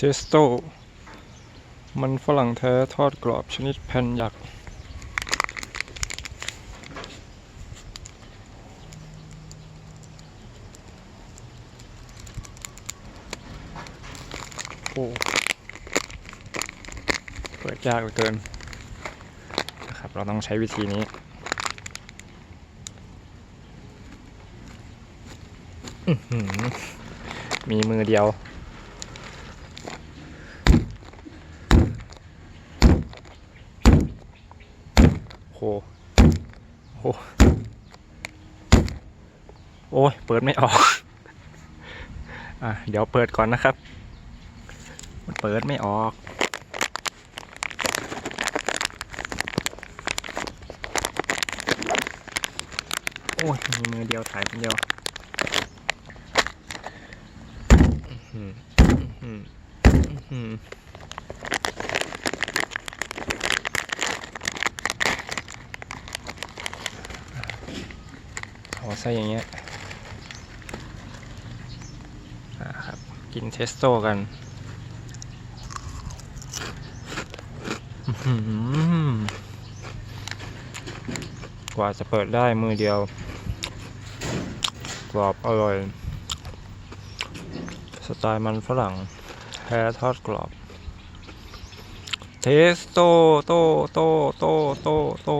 เทสโต มันฝรั่งแท้ทอดกรอบชนิดแผ่นหยัก โอ้ เปิดยากเหลือเกินนะครับ เราต้องใช้วิธีนี้มีมือเดียว โหโหโอ้ย เปิดไม่ออก อะ เดี๋ยวเปิดก่อนนะครับ มันเปิดไม่ออก โอ้ย มีมือเดียวถ่ายคนเดียวอื้อหืออื้อหื อเอใส่อย่างเงี้ยครับกินเทสโต้กันกว่าจะเปิดได้มือเดียวกรอบอร่อย สไตล์มันฝรั่งแท้ทอดกรอบ เทสโต้โต้โต้โต้โต้